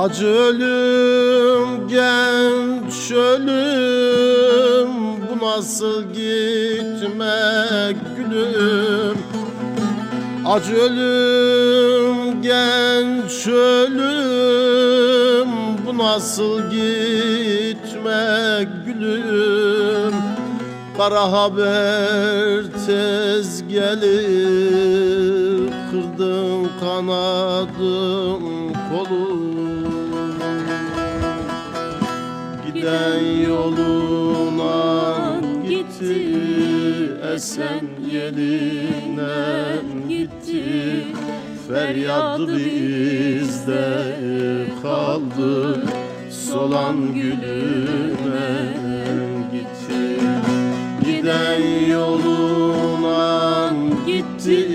Acı ölüm genç ölüm. Bu nasıl gitmek gülüm? Acı ölüm genç ölüm. Bu nasıl gitmek gülüm? Kara haber tez gelir. Kırdın kanadım kolum Giden yoluna gitti Esen yelinden gitti. Feryadı bizde kaldı Solan gülüne gitti. Giden yoluna gitti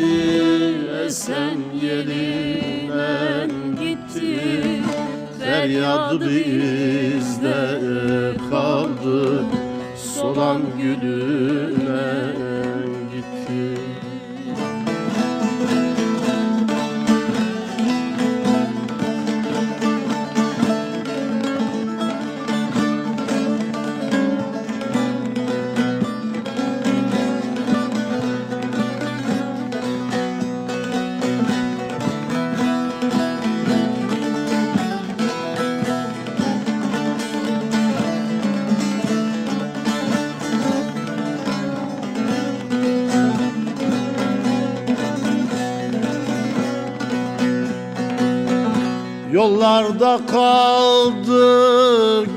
Esen yelinden gitti. Feryadı bizde Solan gülüne Yollarda kaldı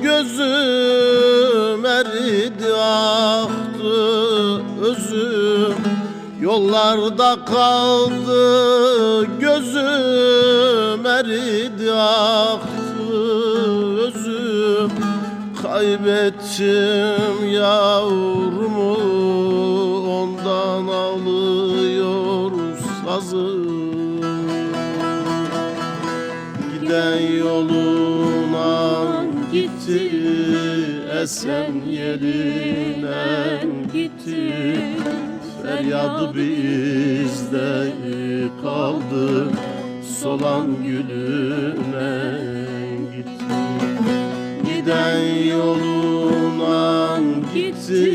gözüm eridi aktı özüm. Yollarda kaldı gözüm eridi aktı özüm. Kaybettim yavrumu ondan ağlıyor sazım gitti Esen yerinden gitti. Feryadı bizde kaldı Solan gülüne gitti. Giden yoluna gitti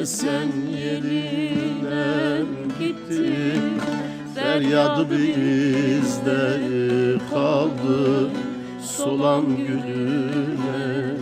Esen yerinden gitti. Feryadı bizde kaldı Solan gülüne